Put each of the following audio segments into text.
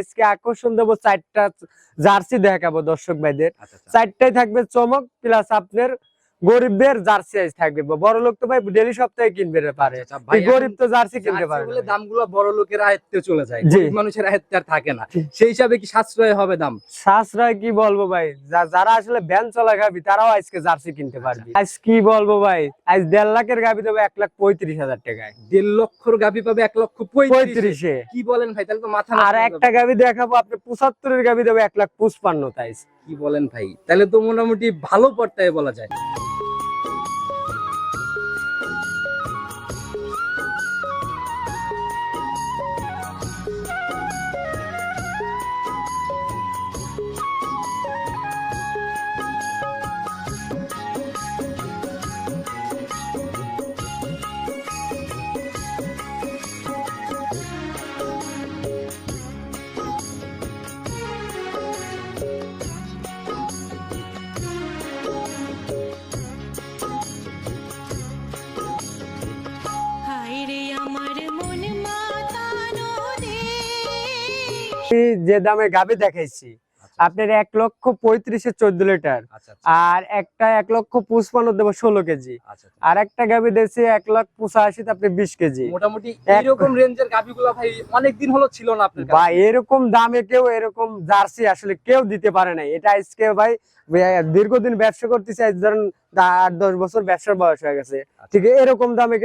আজকে আকর্ষণ দেবো চারটা জার্সি দেখাবো দর্শক ভাইদের। আচ্ছা আচ্ছা। চারটায় থাকবে চমক প্লাস আপনার গরিবদের জার্সি আইজ থাকবে। বড় লোক তো ভাই ডেলি সপ্তাহে কিনবে পারে। আচ্ছা, ভাই, গরিব তো জার্সি কিনতে পারে বলে। দামগুলো বড় লোকের আয়ত্তে চলে যায়। মানুষের আয়ত্তে আর থাকে না। সেই হিসাবে কি সাশ্রয় হবে দাম? সাশ্রয় কি বলব ভাই? যারা আসলে ভ্যান চলা গাবি তারাও আজকে জার্সি কিনতে পারবে। আজ কি বলব ভাই? আজ দেড় লাখের গাবি দেবো এক লাখ পঁয়ত্রিশ হাজার টাকায়। দেড় লক্ষর গাভি পাবে এক লক্ষ পঁয়ত্রিশ কি বলেন ভাই? তাহলে তো মাথা আর একটা। গাবি দেখাবো আপনি পঁচাত্তরের গাবি দেবো এক লাখ পুষ্পান্ন তাই কি বলেন ভাই? তাহলে তো মোটামুটি ভালো পর্তায় বলা যায়। যে দামে গাভী দেখাইছি আপনার এক লক্ষ পঁয়ত্রিশে চোদ্দ লিটার। আচ্ছা আচ্ছা। আর একটা এক লক্ষ পুষ্পান্ন দেবো ষোলো কেজি। আচ্ছা। আর একটা গাবি দিয়েছি এক লাখ পঁচাশিতে আপনি বিশ কেজি। মোটামুটি এইরকম রেঞ্জের গাভিগুলো ভাই অনেকদিন হলো ছিল না আপনার বা এরকম দামে কেউ এরকম জার্সি আসলে কেউ দিতে পারে নাই। এটা আজকে ভাই দীর্ঘদিন ব্যবসা করতেছে ধরেন আট দশ বছর ব্যবসার বয়স হয়ে গেছে। ঠিক আছে এরকম দামে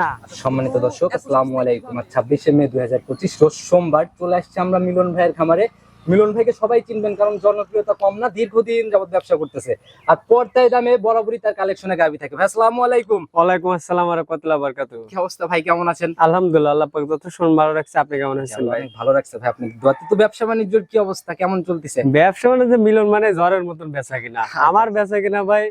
না। সম্মানিত দর্শক আসসালামু আলাইকুম। ছাব্বিশে মে দুই হাজার পঁচিশ সোমবার চলে আসছে আমরা মিলন ভাইয়ের খামারে। মিলন ভাইকে সবাই চিনবেন কারণ জনপ্রিয়তা কম না দীর্ঘদিন যাবত ব্যবসা করতেছে। আর পর্দায় দামে বরাবরই তার কালেকশনে গাবি থাকে। আসসালামু আলাইকুম। ওয়ালাইকুম আসসালাম কতলা বারকাতু কি অবস্থা ভাই কেমন আছেন? আলহামদুলিল্লাহ আল্লাহ পাক যত শুন ভালো রাখছে আপনি কেমন আছেন ভাই? ভালো রাখছে ভাই আপনি দোয়াতে তো ব্যবসা বাণিজ্যের কি অবস্থা কেমন চলতেছে? ব্যবসা মানে যে মিলন মানে ঝড়ের মতন বেচা কিনা। আমার বেচা কিনা ভাই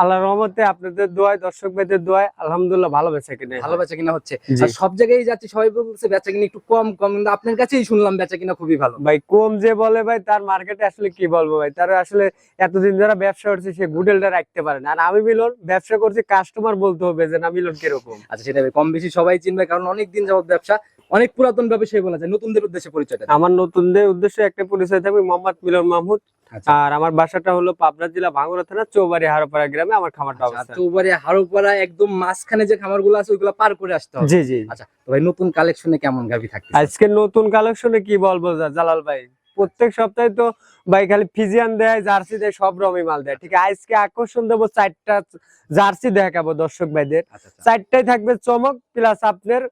আল্লাহ রহমতে আপনাদের দোয়ায় দর্শক ভাইদের দোয়ায় আলহামদুলিল্লাহ ভালো বেচা কিনা ভালো বেচা কিনা হচ্ছে। আর সব জায়গায় যাচ্ছি সবাই বলছে বেচা কিনা একটু কম কম। কিন্তু আপনার কাছেই শুনলাম বেচা কিনা খুবই ভালো। ভাই কম যে বলে ভাই তার মার্কেটে আসলে কি বলব ভাই? তার আসলে এতদিন যারা ব্যবসা করছে সে গুডেলটা রাখতে পারে না। আর আমি মিলন ব্যবসা করছি কাস্টমার বলতে হবে যে না মিলন কীরকম? আচ্ছা সেটা কম বেশি সবাই চিনবে কারণ অনেক দিন যাবত ব্যবসা অনেক পুরাতন ব্যবসায়ী বলা যায় নতুনদের উদ্দেশ্যে পরিচয়টা দেন। আমার নতুনদের উদ্দেশ্যে একটা পরিচয় থাকবে মোহাম্মদ মিলন মাহমুদ। আচ্ছা। আর আমার বাসাটা হলো পাবনা জেলা ভাঙ্গুরা থানা চৌবাড়ি হারোপাড়া গ্রামে আমার খামারটা আচ্ছা, অবস্থান। চৌবাড়ি হারোপাড়া একদম মাঝখানে যে খামারগুলো আছে ওইগুলো পার করে আসতে হবে। জি জি। আচ্ছা তো ভাই নতুন কালেকশনে কেমন গাভি থাকছে আজকে নতুন কালেকশনে কি বলব জালাল ভাই? প্রত্যেক সপ্তাহে তো ভাই খালি ফিজিয়ান দেয় জার্সি দেয় সব রকমই মাল দেয়। ঠিক আছে আজকে আকর্ষণ দেবো চারটা জার্সি দেখাবো দর্শক ভাইদের। আচ্ছা আচ্ছা। থাকবে চমক প্লাস আপনার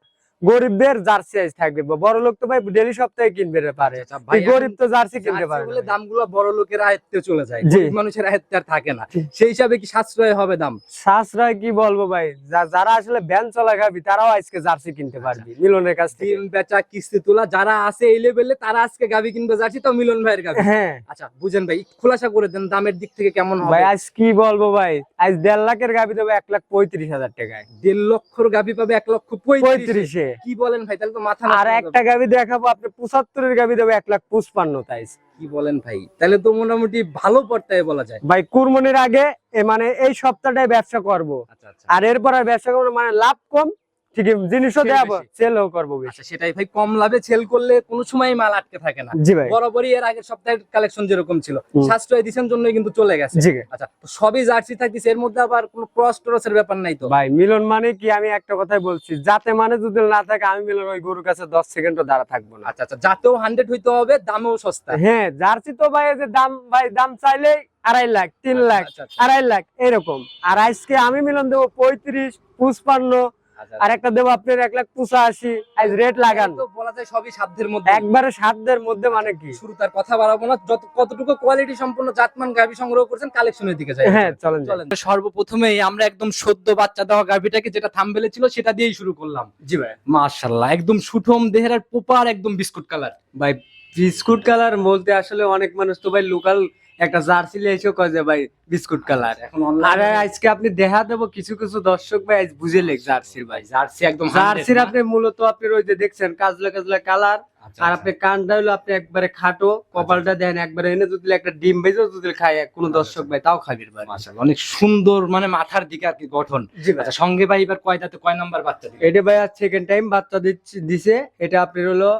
গরিবদের জার্সি আইজ থাকবে। বড় লোক তো ভাই ডেলি সপ্তাহে কিনবে পারে। আচ্ছা, গরিব তো জার্সি কিনতে পারে বলে দামগুলো বড় লোকের আয়ত্তে চলে যায়। মানুষের আয়ত্তে আর থাকে না। সেই হিসাবে কি সাশ্রয় হবে দাম? সাশ্রয় কি বলব ভাই? যারা আসলে ভ্যান চলা খাবি তারাও আজকে জার্সি কিনতে পারবি মিলনের কাছ থেকে। বেচা কিস্তি তোলা যারা আছে এই লেভেলে তারা আজকে গাভি কিনবে যাচ্ছি তো মিলন ভাইয়ের গাভি হ্যাঁ। আচ্ছা বুঝেন ভাই খোলাসা করে দেন দামের দিক থেকে কেমন হবে? ভাই আজ কি বলব ভাই? আজ দেড় লাখের গাবি দেবো এক লাখ পঁয়ত্রিশ হাজার টাকায়। দেড় লক্ষর গাভি পাবে এক লক্ষ পঁয়ত্রিশে। কি বলেন ভাই? তাহলে তো মাথা আর একটা গাবি দেখাবো আপনি পঁচাত্তরের গাবি দেবো এক লাখ পুষ্পান্ন তাই। কি বলেন ভাই? তাহলে তো মোটামুটি ভালো পর্তায় বলা যায়। ভাই কুরমনির আগে মানে এই সপ্তাহটায় ব্যবসা করব। আচ্ছা আচ্ছা। আর এরপর আর ব্যবসা করব মানে লাভ কম ঠিক জিনিসও দেবো সেলও করব আচ্ছা সেটাই ভাই কম লাভে সেল করলে কোনো সময় মাল আটকে থাকে না। জি ভাই। বরাবরই এর আগের সপ্তাহের কালেকশন যেরকম ছিল। সাশ্রয় দিচ্ছেন জন্যই কিন্তু চলে গেছে। জি। আচ্ছা সবই জার্সি থাকতেছে এর মধ্যে আবার কোনো ক্রস টরসের ব্যাপার নাই তো? ভাই মিলন মানে কি? আমি একটা কথাই বলছি যাতে মানে যদি না থাকে আমি মিলন ওই গরুর কাছে দশ সেকেন্ডও দাঁড়া থাকব না। আচ্ছা আচ্ছা যাতেও হান্ড্রেড হইতে হবে দামেও সস্তা। হ্যাঁ জার্সি তো ভাই যে দাম ভাই দাম চাইলেই আড়াই লাখ তিন লাখ আচ্ছা, আচ্ছা, আড়াই লাখ এরকম। আর আজকে আমি মিলন দেবো পঁয়ত্রিশ পুষ্পান্ন আচ্ছা, আর একটা দেবো আপনার এক লাখ পঁচাশি আজ রেট লাগান। বলা যায় সবই সাধ্যের মধ্যে। একবারে সাতদের মধ্যে মানে কি? শুরু তার কথা বাড়াবো না যত কতটুকু কোয়ালিটি সম্পূর্ণ জাতমান গাভি সংগ্রহ করছেন কালেকশনের দিকে যাই। হ্যাঁ চলেন চলেন। সর্বপ্রথমেই আমরা একদম সদ্য বাচ্চা দেওয়া গাভিটাকে যেটা থামবেলে ছিল সেটা দিয়েই শুরু করলাম। জি ভাই। মাশাল্লাহ একদম সুঠম দেহের আর পোপার একদম বিস্কুট কালার ভাই বিস্কুট কালার বলতে আসলে অনেক মানুষ তো ভাই লোকাল একটা জার্সি এসে কয় যে ভাই বিস্কুট কালার। এখন আর আজকে আপনি দেখা দেবো কিছু কিছু দর্শক ভাই আজ বুঝে লেখ জার্সির ভাই। জার্সি একদম জার্সির আপনি মূলত আপনি ওই যে দেখছেন কাজলা কাজলা কালার। আচ্ছা, আর আপনি কানটা হলো আপনি একবারে খাটো কপালটা দেন একবারে এনে যদি একটা ডিম ভেজেও যদি খায় কোনো আচ্ছা, দর্শক ভাই তাও খাবির ভাই। মাশাআল্লাহ অনেক সুন্দর মানে মাথার দিকে আর কি গঠন। আচ্ছা সঙ্গে ভাই এবার কয় দাঁতে কয় নাম্বার বাচ্চা দিবে? এটা ভাই আর সেকেন্ড টাইম বাচ্চা দিচ্ছে দিছে এটা আপনার হলো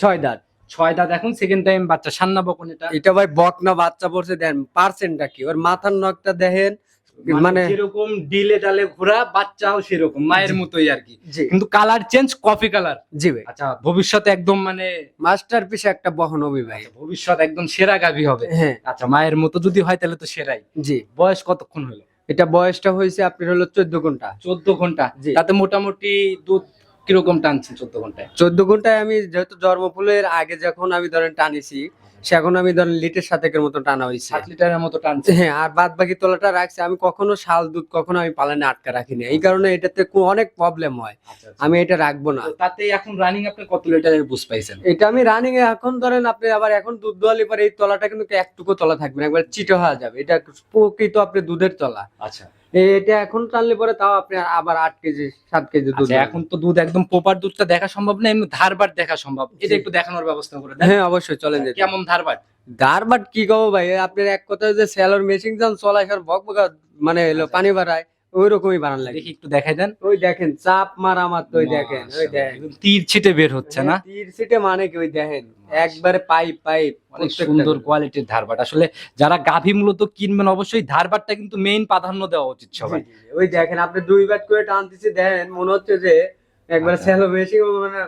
ছয় দাঁত। ছয় দাঁত এখন সেকেন্ড টাইম বাচ্চা সান্না বকন এটা। এটা ভাই বকনা বাচ্চা পড়ছে দেন পার্সেন্টটা কি? ওর মাথার নখটা দেখেন মানে মানে যেরকম ডিলে ডালে ঘোরা বাচ্চাও সেরকম মায়ের মতোই আর কি। কিন্তু কালার চেঞ্জ কফি কালার জি ভাই। আচ্ছা ভবিষ্যতে একদম মানে মাস্টার পিস একটা বহন হবি ভাই। ভবিষ্যৎ একদম সেরা গাভী হবে। হ্যাঁ। আচ্ছা মায়ের মতো যদি হয় তাহলে তো সেরাই। জি। বয়স কতক্ষণ হলো? এটা বয়সটা হয়েছে আপনার হলো চোদ্দ ঘণ্টা। চোদ্দ ঘণ্টা। তাতে মোটামুটি দুধ কীরকম টানছেন চোদ্দ ঘন্টায়? চোদ্দ ঘন্টায় আমি যেহেতু জন্মফুলের আগে যখন আমি ধরেন টানিছি সেখন আমি ধরেন লিটার সাতেকের মতো টানা হয়েছে সাত লিটারের মতো টানছে হ্যাঁ আর বাদ বাকি তোলাটা রাখছি। আমি কখনো শাল দুধ কখনো আমি পালানে আটকা রাখিনি। এই কারণে এটাতে অনেক প্রবলেম হয়। আচ্ছা, আচ্ছা। আমি এটা রাখব না। তাতে এখন রানিং আপনি কত লিটারের বুঝ পাইছেন? এটা আমি রানিং এ এখন ধরেন আপনি আবার এখন দুধ দোয়ালি পরে এই তলাটা কিন্তু একটুকু তলা থাকবে না একবার চিটো হয়ে যাবে। এটা প্রকৃত আপনি দুধের তলা। আচ্ছা। এটা এখন টানলে পরে তাও আপনি আবার আট কেজি সাত কেজি দুধ আচ্ছা এখন তো দুধ একদম প্রপার দুধটা দেখা সম্ভব না এমনি ধারবার দেখা সম্ভব। এটা একটু দেখানোর ব্যবস্থা করে হ্যাঁ অবশ্যই চলে যাই কেমন ধারবার দারবাট কি কব ভাই? আপনার এক কথা যে স্যালোর মেশিন যখন চলায় সব বক বকা মানে এলো পানি বাড়ায় ওই রকমই বানান লাগে। দেখি একটু দেখাই দেন। ওই দেখেন চাপ মারা মাত্র ওই দেখেন ওই দেখেন। তীর ছিটে বের হচ্ছে না? তীর ছিটে মানে কি ওই দেখেন একবারে পাইপ পাইপ অনেক সুন্দর কোয়ালিটির ধারবাট। আসলে যারা গাভী মূলত কিনবেন অবশ্যই ধারবাটটা কিন্তু মেইন প্রাধান্য দেওয়া উচিত সবাই। ওই দেখেন আপনি দুই বাট করে টানতেছি দেখেন মনে হচ্ছে যে একবার আচ্ছা। সেলো মেশিন মানে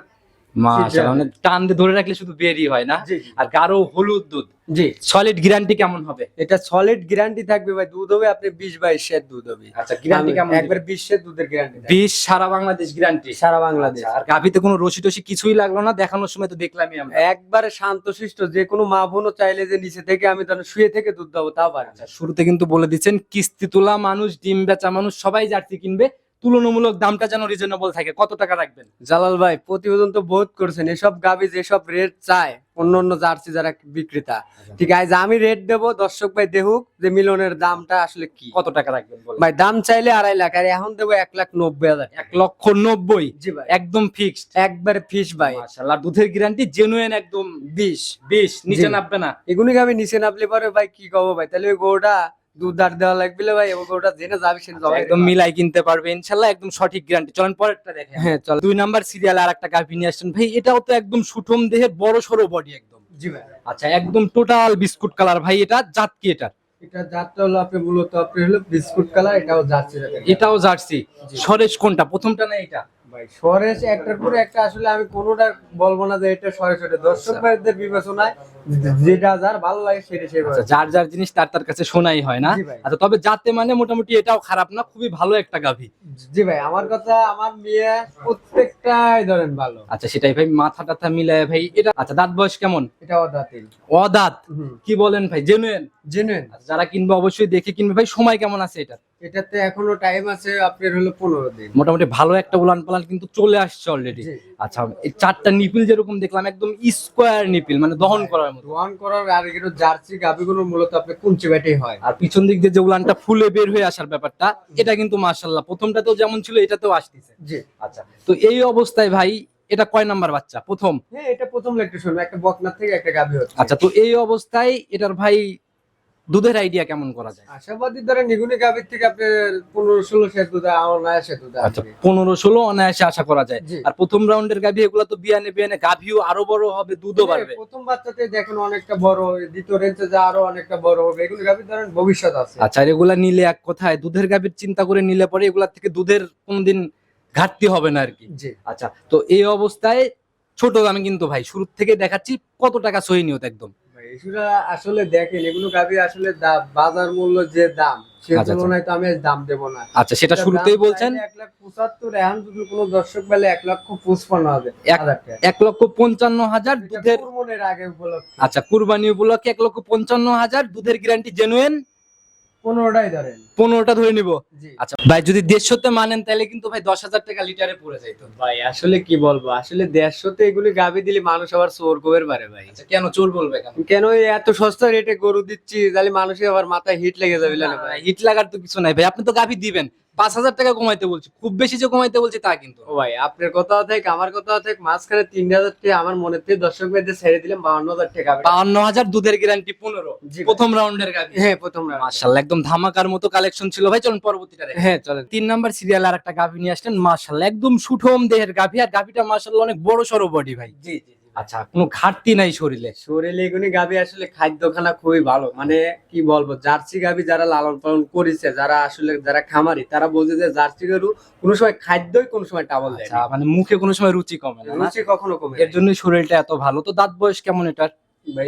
মাশাআল্লাহ মানে টান দিয়ে ধরে রাখলে শুধু বেরই হয় না? আর গাঢ় হলুদ দুধ। জি। সলিড গ্যারান্টি কেমন হবে? এটা সলিড গ্যারান্টি থাকবে ভাই দুধ হবে আপনি বিশ বাইশ শের দুধ হবে। আচ্ছা গ্যারান্টি কেমন একবার বিশ শের দুধের গ্যারান্টি বিশ সারা বাংলাদেশ গ্যারান্টি সারা বাংলাদেশ। আর গাভীতে কোনো রসি টসি কিছুই লাগল না? দেখানোর সময় তো দেখলামই আমরা। একবারে শান্তশিষ্ট যে কোনো মা বোনও চাইলে যে নিচে থেকে আমি তাহলে শুয়ে থেকে দুধ দেবো তাও পারে আচ্ছা শুরুতে কিন্তু বলে দিচ্ছেন কিস্তি তোলা মানুষ ডিম বেচা মানুষ সবাই জার্সি কিনবে। তুলনামূলক দামটা যেন রিজনেবল থাকে কত টাকা রাখবেন? জালাল ভাই প্রতিবেদন তো বহুত করছেন। এসব গাবি যেসব রেট চায় অন্য অন্য জার্সি যারা বিক্রেতা ঠিক আছে আমি রেট দেবো দর্শক ভাই দেখুক যে মিলনের দামটা আসলে কি। কত টাকা রাখবেন ভাই দাম চাইলে আড়াই লাখ আর এখন দেবো এক লাখ নব্বই হাজার এক লক্ষ নব্বই? জি ভাই। একদম ফিক্সড একবারে ফিস ভাই। মাশাআল্লাহ দুধের গ্যারান্টি জেনুইন একদম বিশ বিশ নিচে। নামবে না। এগুলি আমি নিচে নামলে পরে ভাই কি কবো ভাই? তাহলে ওই গরুটা দুধ দেওয়া লাগবে ভাই এবং ওটা জেনে যাবে সেটা একদম মিলাই কিনতে পারবে ইনশাল্লাহ একদম সঠিক গ্যারান্টি চলেন পরেরটা দেখেন হ্যাঁ চল। দুই নাম্বার সিরিয়াল আর একটা গাভি নিয়ে আসছেন। ভাই এটাও তো একদম সুঠম দেহের বড় সড়ো বডি একদম। জি ভাই। আচ্ছা একদম টোটাল বিস্কুট কালার ভাই এটা জাত কি এটা এটা জাতটা হলো আপনি মূলত আপনি হলো বিস্কুট কালার এটাও যাচ্ছে এটাও জার্সি। সরেশ কোনটা? প্রথমটা না এটা ভাই সরেশ একটার পরে একটা আসলে আমি কোনোটা বলব না যে এটা সরেশ ওটা দর্শক আচ্ছা। ভাইদের বিবেচনায় যেটা যার ভালো লাগে সেটা সে আচ্ছা, যার যার জিনিস তার তার কাছে শোনাই হয় না? আচ্ছা তবে যাতে মানে মোটামুটি এটাও খারাপ না খুবই ভালো একটা গাভী। জি ভাই আমার কথা আমার মেয়ে প্রত্যেকটাই ধরেন ভালো। আচ্ছা সেটাই ভাই মাথা টাথা মিলায় ভাই এটা আচ্ছা দাঁত বয়স কেমন? এটা অদাতিল অদাত? কি বলেন ভাই জেনুয়েন? জেনুয়েন। আচ্ছা, যারা কিনবে অবশ্যই দেখে কিনবে ভাই সময় কেমন আছে এটা এটাতে এখনও টাইম আছে আপনার হলো পনেরো দিন। মোটামুটি ভালো একটা উলান পালান কিন্তু চলে আসছে অলরেডি আচ্ছা এই চারটা নিপিল যেরকম দেখলাম একদম স্কোয়ার নিপিল মানে দহন করার মতো। দোয়ান করার আর এগুলো জার্সি গাবিগুলো মূলত আপনি কুঞ্চি ব্যাটেই হয়। আর পিছন দিক দিয়ে যে উলানটা ফুলে বের হয়ে আসার ব্যাপারটা এটা কিন্তু মার্শাল্লাহ প্রথমটাতেও যেমন ছিল এটাতেও আসতেছে। জি। আচ্ছা তো এই অবস্থায় ভাই এটা কয় নাম্বার বাচ্চা? প্রথম? হ্যাঁ এটা প্রথম লেকটা শুনব একটা বকনার থেকে একটা গাবি হচ্ছে। আচ্ছা তো এই অবস্থায় এটার ভাই দুধের আইডিয়া কেমন করা যায়? আশাবাদী ধরেন নিগুনি গাবির থেকে আপনার পনেরো ষোলো সে দুধ আমার নয় সে দুধ আচ্ছা পনেরো ষোলো অনায়াসে আশা করা যায়। আর প্রথম রাউন্ডের গাভী এগুলো তো বিয়ানে বিয়ানে গাভীও আরও বড় হবে দুধও বাড়বে। প্রথম বাচ্চাতে দেখেন অনেকটা বড় দ্বিতীয় রেঞ্জে যা আরও অনেকটা বড় হবে এগুলো গাবির ধরেন ভবিষ্যৎ আছে। আচ্ছা আর এগুলা নিলে এক কথায় দুধের গাভীর চিন্তা করে নিলে পরে এগুলা থেকে দুধের কোনদিন ঘাটতি হবে না আর কি। জি। আচ্ছা তো এই অবস্থায় ছোট দামে কিন্তু ভাই শুরু থেকে দেখাচ্ছি কত টাকা সহি নিয়ত একদম। এগুলা আসলে দেখেন এগুলো গাবি আসলে বাজার মূল্য যে দাম সে আচ্ছা, তুলনায় তো আমি দাম দেবো না। আচ্ছা সেটা শুরুতেই বলছেন? এক লাখ পঁচাত্তর এখন যদি কোনো দর্শক বেলে এক লক্ষ পঁচপান্ন এক- হাজার এক লক্ষ পঞ্চান্ন হাজার দুধের আগে উপলক্ষে। আচ্ছা কুরবানি উপলক্ষে এক লক্ষ পঞ্চান্ন হাজার দুধের গ্যারান্টি জেনুয়েন পনেরোটাই ধরেন। পনেরোটা ধরে নিব? আচ্ছা ভাই যদি দেড়শোতে মানেন তাহলে কিন্তু ভাই দশ হাজার টাকা লিটারে পড়ে যাইতো। ভাই আসলে কি বলব? আসলে দেড়শোতে এগুলি গাবি দিলে মানুষ আবার চোর কবের পারে ভাই। আচ্ছা কেন চোর বলবে কেন? কেন এই এত সস্তা রেটে গরু দিচ্ছি তাহলে মানুষের আবার মাথায় হিট লেগে যাবে না ভাই। হিট লাগার তো কিছু নাই ভাই আপনি তো গাভি দিবেন। পাঁচ হাজার টাকা কমাইতে বলছি খুব বেশি যে কমাইতে বলছি তা কিন্তু ও ভাই আপনার কথা থেকে আমার কথা থেকে মাঝখানে তিন হাজার টাকা আমার মনে থেকে দর্শক ভাইদের ছেড়ে দিলাম বাউন্ন হাজার টাকা বাউন্ন হাজার দুধের গ্যারান্টি পনেরো। প্রথম রাউন্ডের গাভী হ্যাঁ প্রথম round। মার্শাল্লাহ একদম ধামাকার মতো কালেকশন ছিল ভাই চলুন পরবর্তীটা। হ্যাঁ চলেন তিন নাম্বার সিরিয়াল আর একটা গাভী নিয়ে আসলেন মার্শাল্লাহ একদম সুঠম দেহের গাভী আর গাভীটা মার্শাল্লাহ অনেক বড় সড়ো বডি ভাই জি জি। আচ্ছা কোনো ঘাটতি নাই শরীরে? শরীরে এগুলি গাবি আসলে খাদ্যখানা খুবই ভালো। মানে কি বলব জার্সি গাবি যারা লালন পালন করেছে যারা আসলে যারা খামারি তারা বলছে যে জার্সি গরু কোনো সময় খাদ্যই কোনো সময় টাবল দেয় আচ্ছা মানে মুখে কোনো সময় রুচি কমে না, না? রুচি কখনো কমে এর জন্য শরীরটা এত ভালো। তো দাঁত বয়স কেমন এটার? ভাই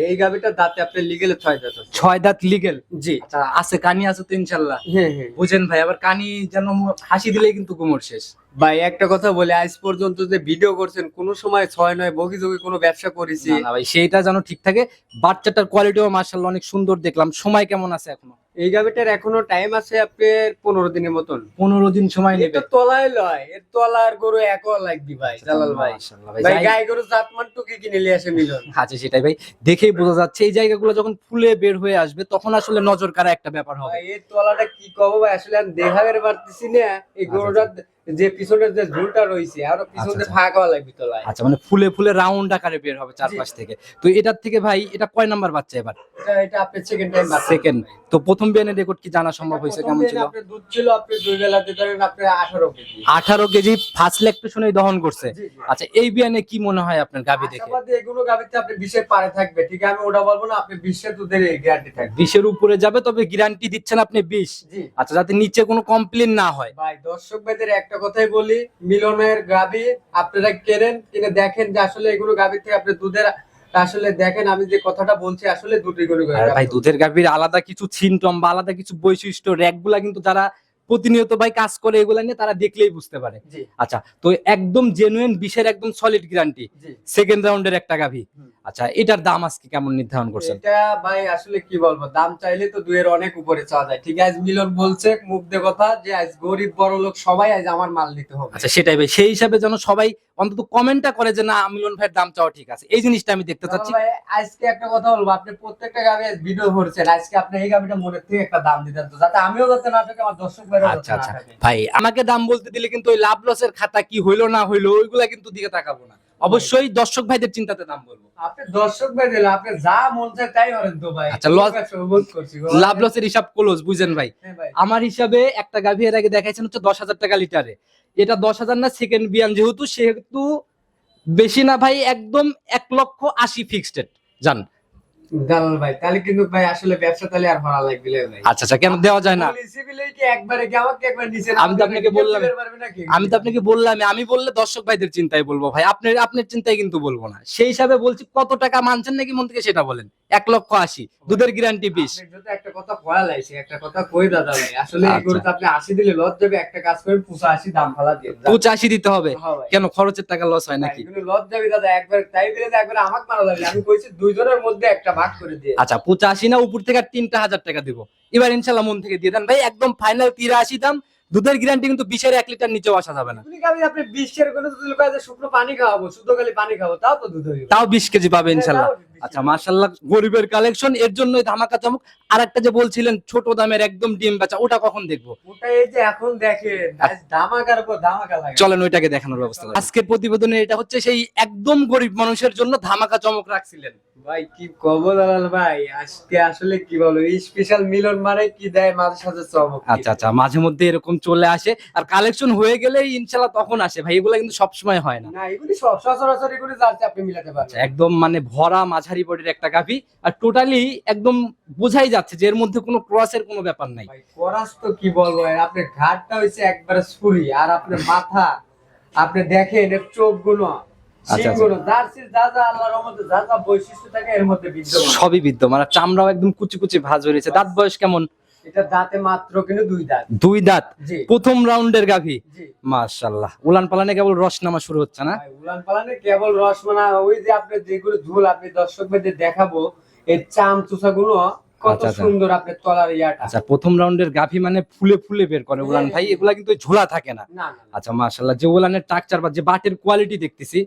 এই গাবিটা দাঁতে আপনি লিগেল ছয় দাঁত ছয় দাঁত লিগেল জি। আচ্ছা আছে কানি আছে তো ইনশাল্লাহ। হ্যাঁ হ্যাঁ বুঝেন ভাই আবার কানি যেন হাসি দিলেই কিন্তু কোমর শেষ। ভাই একটা কথা বলে আজ পর্যন্ত যে ভিডিও করছেন কোনো সময় ছয় নয় বগি জগি কোনো ব্যবসা করেছি। ভাই সেইটা যেন ঠিক থাকে। বাচ্চাটার কোয়ালিটিও মার্শাল্লাহ অনেক সুন্দর দেখলাম। সময় কেমন আছে এখনও? এই গাবিটার এখনও টাইম আছে আপনার পনেরো দিনের মতন। পনেরো দিন সময় নেবে। তলায় লয়। এর তলার গরু একও লাগবি ভাই জালাল ভাই। ভাই, গাই গরু জাতমান টুকি কিনে নিয়ে আসে মিলন। আচ্ছা সেটাই ভাই। দেখেই বোঝা যাচ্ছে এই জায়গাগুলো যখন ফুলে বের হয়ে আসবে তখন আসলে নজর কারা একটা ব্যাপার হবে। এর তলাটা কি কব ভাই আসলে আমি দেখাতে পারতেছি না। এই গরুটার যে পিছনের যে ঝুলটা রয়েছে আরও পিছনে আচ্ছা, আচ্ছা। ফাঁকা লাগবে তলায়। আচ্ছা মানে ফুলে ফুলে রাউন্ড আকারে বের হবে চারপাশ থেকে। তো এটার থেকে ভাই এটা কয় নাম্বার বাচ্চা এবার? এটা আপনার সেকেন্ড টাইম সেকেন্ড তো প্রথম বিয়ানের রেকর্ড কি জানা সম্ভব হয়েছে? কেমন ছিল? দুধ ছিল আপনি দুই বেলাতে ধরেন আপনি আঠারো কেজি। আঠারো কেজি ফার্স্ট ল্যাকটেশনেই দহন করছে। আচ্ছা এই বিয়ানে কি মনে হয় আপনার গাবি দেখে? এগুলো গাবিতে আপনি বিশের পারে থাকবে ঠিক আছে? আমি ওটা বলব না আপনি বিশ্বের দুধের গ্যারান্টি থাকবে। বিশের উপরে যাবে তবে গ্যারান্টি দিচ্ছেন আপনি বিশ জি। আচ্ছা যাতে নিচে কোনো কমপ্লেন না হয়। ভাই দর্শক ভাইদের একটা কথাই বলি মিলনের গাবি আপনারা কেনেন কিনে দেখেন যে আসলে এগুলো গাবি থেকে আপনি দুধের আসলে দেখেন আমি যে কথাটা বলছি আসলে দুটি করে ভাই দুধের গাভীর আলাদা কিছু ছিনটম বা আলাদা কিছু বৈশিষ্ট্য র্যাকগুলা কিন্তু যারা প্রতিনিয়ত ভাই কাজ করে এগুলা নিয়ে তারা দেখলেই বুঝতে পারে। আচ্ছা তো একদম জেনুইন বিশের একদম সলিড গ্যারান্টি সেকেন্ড রাউন্ডের একটা গাভী। আচ্ছা এটার দাম আজকে কেমন নির্ধারণ করছেন? এটা ভাই আসলে কি বলব দাম চাইলে তো দুয়ের অনেক উপরে চাওয়া যায়। ঠিক আছে মিলন বলছে মুখ দিয়ে কথা যে আজ গরিব বড় লোক সবাই আজ আমার মাল নিতে হবে। আচ্ছা সেটাই ভাই সেই হিসাবে যেন সবাই অন্তত কমেন্টটা করে যে না মিলন ভাইয়ের দাম চাওয়া ঠিক আছে। এই জিনিসটা আমি দেখতে চাচ্ছি। ভাই, আজকে একটা কথা বলব আপনি প্রত্যেকটা গাবি ভিডিও করছেন আজকে আপনি এই গাবিটা মনে থেকে একটা দাম দিতেন তো যাতে আমিও যাতে না থাকি আমার দর্শক ভাইরাও আচ্ছা আচ্ছা। ভাই আমাকে দাম বলতে দিলে কিন্তু ওই লাভ লসের খাতা কি হইল না হইল ওইগুলা কিন্তু দিকে তাকাবো না। অবশ্যই দর্শক ভাইদের চিন্তাতে দাম বলব আপনি দর্শক ভাই দিলে আপনি যা মন চায় তাই করেন তো ভাই আচ্ছা, লস- ব্যবসা উপভোগ করছি গো। লাভ লসের হিসাব ক্লোজ বুঝেন ভাই হ্যাঁ ভাই। আমার হিসাবে একটা গাভী এর আগে দেখাইছেন হচ্ছে দশ হাজার টাকা লিটারে এটা দশ হাজার না সেকেন্ড বিয়ান যেহেতু সেহেতু বেশি না ভাই একদম এক লক্ষ আশি ফিক্সড জান দালাল ভাই তাহলে কিন্তু ভাই আসলে ব্যবসা তাহলে আর ভাড়া লাগবে ভাই। আচ্ছা আচ্ছা কেন দেওয়া যায় না? কি একবারে কি আমাকে একবার নিচে আমি তো আপনাকে বললাম- আমি তো আপনাকে বললাম আমি বললে দর্শক ভাইদের চিন্তায় বলব ভাই আপনার আপনার চিন্তায় কিন্তু বলব না। সেই হিসাবে বলছি কত টাকা মানছেন নাকি মন থেকে সেটা বলেন? এক লক্ষ আশি দুধের গ্যারান্টি একটা কথা লাইছে একটা কথা কই দাদা ভাই আসলে আচ্ছা। আপনি আশি দিলে লস যাবে একটা কাজ করে পুষা আশি দাম ফালা দিয়ে পঁচাশি দিতে হবে? হ্যাঁ কেন খরচের টাকা লস হয় নাকি? লস যাবে দাদা একবার তাই দিলে একবার আমাকে মারা লাগবে আমি কইছি দুইজনের মধ্যে একটা আচ্ছা পঁচাশি না উপর থেকে আর তিনটা হাজার টাকা দিব। এবার ইনশাল্লাহ মন থেকে দিয়ে দেন। ভাই একদম ফাইনাল তিরাশি দাম। দুধের গ্যারান্টি কিন্তু বিশের এক লিটার নিচেও আসা যাবে না। আপনি বিশ্বের কোনো শুকনো পানি খাওয়াবো শুধু খালি পানি খাব তাও তো দুধ তাও বিশ কেজি পাবে ইনশাল্লাহ তাও 20 আচ্ছা মার্শাল্লাহ গরিবের কালেকশন এর জন্যই ধামাকা চমক। আর একটা যে বলছিলেন ছোট দামের একদম ডিম বেচা ওটা কখন দেখব? ওটা এই যে এখন দেখেন ধামাকার উপর ধামাকা লাগে। চলেন ওইটাকে দেখানোর ব্যবস্থা করি। আজকের প্রতিবেদনে এটা হচ্ছে সেই একদম গরিব মানুষের জন্য ধামাকা চমক রাখছিলেন। ভাই কি কব দালাল ভাই আজকে আসলে কি বলো স্পেশাল মিলন মানে কি দেয় মাঝে সাথে চমক আচ্ছা আচ্ছা মাঝে মধ্যে এরকম চলে আসে আর কালেকশন হয়ে গেলে ইনশাল্লাহ তখন আসে। ভাই এগুলো কিন্তু সবসময় হয় না। না এগুলি সব সচরাচর এগুলি যাচ্ছে আপনি মিলাতে পারছেন আচ্ছা, একদম মানে ভরা মাঝারি বডির একটা গাভি। আর টোটালি একদম বোঝাই যাচ্ছে যে এর মধ্যে কোনো ক্রসের কোনো ব্যাপার নাই। ক্রস তো কি বলব আপনার ঘাটটা হয়েছে একবারে ছুরি আর আপনার মাথা আপনি দেখেন এর চোখগুলো আচ্ছা। বিদ্যমান। সবই বিদ্যমান চামড়াও একদম কুচি কুচি ভাজ হয়েছে দাঁত বয়স কেমন? এটা দাঁতে মাত্র কিন্তু দুই দাঁত। দুই দাঁত? প্রথম রাউন্ডের গাভি? উলান পালানে কেবল রস নামা শুরু হচ্ছে না? উলান পালানে কেবল রসমানা ওই যে আপনি যেগুলো ঝুল আপনি দর্শক দেখাবো এই চাম চুষা গুলো কত আচ্ছা, আচ্ছা। সুন্দর আপনি তলার ইয়াটা। আচ্ছা প্রথম রাউন্ডের গাভি মানে ফুলে ফুলে বের করে উলান। ভাই এগুলা কিন্তু ঝোলা থাকে না। আচ্ছা মাশাল্লাহ যে উলানের টাকচার বা যে বাটের কোয়ালিটি দেখতেছি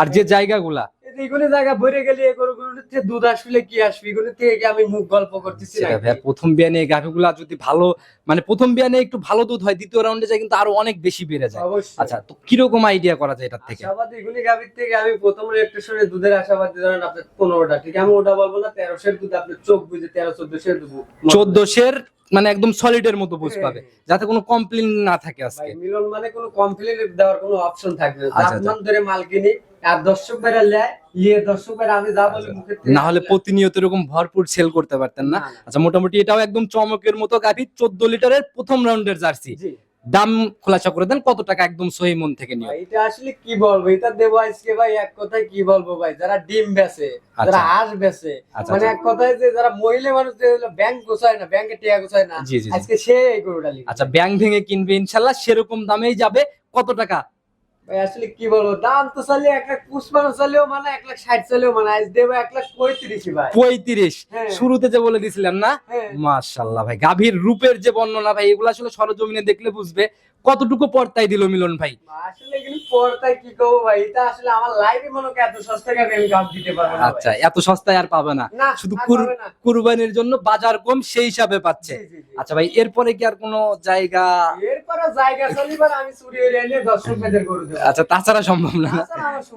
আর যে জায়গাগুলা এই যে জায়গা ভরে গেলে এগুলোর দুধ আসলে কি আসবে? এগুলো থেকে আমি মুখ গল্প করতেছি সেটা নাকি? ভাই প্রথম বিয়ানে গাভিগুলা যদি ভালো মানে প্রথম বিয়ানে একটু ভালো দুধ হয় দ্বিতীয় রাউন্ডে যায় কিন্তু আরও অনেক বেশি বেড়ে যায়। আচ্ছা তো কীরকম আইডিয়া করা যায় এটার থেকে? আশাবাদী এগুলি গাভীর থেকে আমি প্রথম ইলেকট্রিশনে দুধের আশাবাদী ধরেন আপনার পনেরোটা ঠিক আমি ওটা বলব না তেরোশের দুধ আপনি চোখ বুঝে তেরো চোদ্দশের দুধ চোদ্দশের মানে একদম সলিডের মতো বুঝ পাবে হ্যাঁ। যাতে কোনো কমপ্লেন না থাকে আজকে। মিলন মানে কোনো কমপ্লেন দেওয়ার কোনো অপশন থাকবে না। আচ্ছা, ধরে মাল কিনি আর দর্শক বেড়া লেয় দর্শক বেড়া আমি যা বলি না হলে প্রতিনিয়ত এরকম ভরপুর সেল করতে পারতেন না। আচ্ছা মোটামুটি এটাও একদম চমকের মতো গাভি চোদ্দ লিটারের প্রথম রাউন্ডের জার্সি। দাম খোলাসা করে দেন কত টাকা একদম সহি মন থেকে নিও ভাই, এটা আসলে কি বলব? এটা দেবো আজকে ভাই এক কথায় কি বলব ভাই? যারা ডিম বেচে যারা আচ্ছা। হাঁস বেচে আচ্ছা, মানে আচ্ছা। এক কথায় যে যারা মহিলা মানুষ যে ব্যাংক গোছায় না ব্যাংকে টিয়া গোছায় না। আজকে সে এই গরুটা আচ্ছা ব্যাংক ভেঙে কিনবে ইনশাল্লাহ সেরকম দামেই যাবে। কত টাকা? ভাই আসলে কি বলব দাম তো চালে এক লাখ পুষ্পানো চালেও মানে এক লাখ ষাট চালেও মানে আজ দেবো এক লাখ পঁয়ত্রিশ ভাই পঁয়ত্রিশ হ্যাঁ। শুরুতে যে বলে দিছিলাম না হ্যাঁ। মাশাল্লাহ ভাই গাভীর রূপের যে বর্ণনা ভাই এগুলো আসলে সরজমিনে দেখলে বুঝবে কতটুকু পর্তায় দিল মিলন ভাই? আসলে কি করব ভাই? এটা আসলে আমার লাইফে মনে হয় এত সস্তা আমি গাম দিতে পারব না আচ্ছা এত সস্তায় আর পাবে না। শুধু। কুরবানির জন্য বাজার কম সেই হিসাবে পাচ্ছে। আচ্ছা ভাই এরপরে কি আর কোনো জায়গা এরপরে জায়গা চলিবার আমি চুরি হয়ে এনে দর্শক মেয়েদের গরু দেবো। আচ্ছা তাছাড়া সম্ভব না।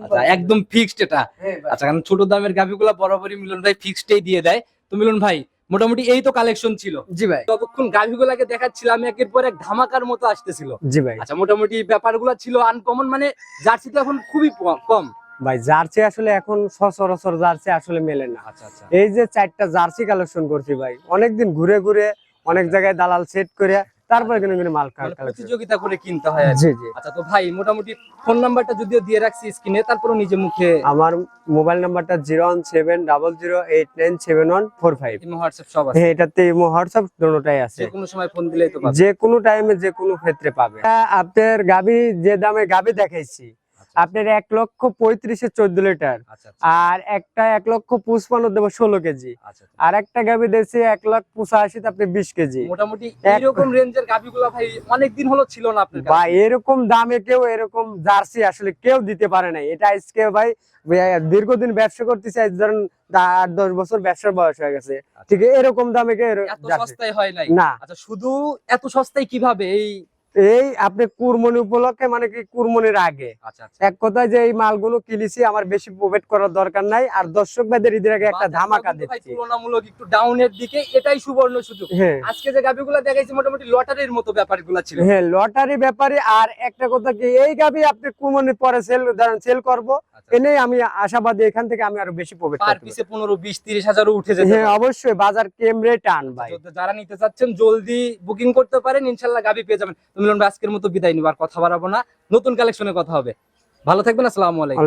আচ্ছা একদম ফিক্সড এটা। হ্যাঁ আচ্ছা কারণ ছোট দামের গাভিগুলা বরাবরই মিলন ভাই ফিক্সডই দিয়ে দেয়। তো মিলন ভাই মোটামুটি এই তো কালেকশন ছিল। জি ভাই। ততক্ষণ গাভীগুলাকে দেখাচ্ছিলাম একের পর এক ধামাকার মতো আসতেছিল। জি ভাই। আচ্ছা মোটামুটি ব্যাপারগুলো ছিল আনকমন মানে জার্সি তো এখন খুবই কম। ভাই জার্সি আসলে এখন সচরাচর জার্সি আসলে মেলে না। আচ্ছা আচ্ছা। এই যে চারটা জার্সি কালেকশন করছি ভাই অনেকদিন ঘুরে ঘুরে অনেক জায়গায় দালাল সেট করে তারপরে কিনে কিনে মাল মানে প্রতিযোগিতা করে কিনতে হয় আর জি জি। আচ্ছা তো ভাই মোটামুটি ফোন নাম্বারটা যদিও দিয়ে রাখছি স্ক্রিনে তারপরে নিজে মুখে আমার মোবাইল নাম্বারটা zero one seven double zero eight nine seven one four five. WhatsApp সব আছে। হ্যাঁ এটাতে ইমো হোয়াটসঅ্যাপ দুটোটাই আছে। যে কোনো সময় ফোন দিলেই তো পাবে। যে কোনো টাইমে যে কোনো ক্ষেত্রে পাবে। আপনার গাবি যে দামে গাবি দেখাইছি আপনার এক লক্ষ পঁয়ত্রিশে চোদ্দ লিটার। আচ্ছা আচ্ছা। আর একটা এক লক্ষ পুষ্পান্ন দেবো ষোলো কেজি। আচ্ছা আচ্ছা। আর একটা গাবি দিয়েছি এক লাখ পঁচাশিতে আপনি বিশ কেজি। মোটামুটি এইরকম রেঞ্জের গাভিগুলো ভাই অনেকদিন হলো ছিল না আপনার বা এরকম দামে কেউ এরকম জার্সি আসলে কেউ দিতে পারে নাই এটা আজকে ভাই দীর্ঘদিন ব্যবসা করতেছে আজ ধরেন আট দশ বছর ব্যবসার বয়স হয়ে গেছে। ঠিক আছে এরকম দামে কেউ সস্তায় হয় না। আচ্ছা শুধু এত সস্তায় কীভাবে এই এই আপনি কুরমনি উপলক্ষে মানে কি কুরমনির আগে। আচ্ছা আচ্ছা। এক কথায় যে এই মালগুলো কিনেছি আমার বেশি প্রোভাইড করার দরকার নাই। আর দর্শক ভাইদের ঈদের আগে একটা ধামাকা দিচ্ছি। তুলনামূলক একটু ডাউনের দিকে এটাই সুবর্ণ সুযোগ। হ্যাঁ। আজকে যে গাভিগুলো দেখাইছি মোটামুটি লটারির মতো ব্যাপারগুলো ছিল। হ্যাঁ লটারি ব্যাপারে আর একটা কথা কি এই গাবি আপনি কুরমনির পরে সেল ধরেন সেল করব। আচ্ছা। এনেই আমি আশাবাদী এখান থেকে আমি আরও বেশি প্রোভাইড পার। পিসে পনেরো বিশ তিরিশ হাজারও উঠে যেতে হ্যাঁ অবশ্যই বাজার কেমরে টান ভাই। যারা নিতে চাচ্ছেন জলদি বুকিং করতে পারেন ইনশাল্লাহ গাভি পেয়ে যাবেন। মিলন ভাই মতো বিদায় নেবার কথা বাড়াবো না। নতুন কালেকশনে কথা হবে। ভালো থাকবেন, আসসালামু আলাইকুম।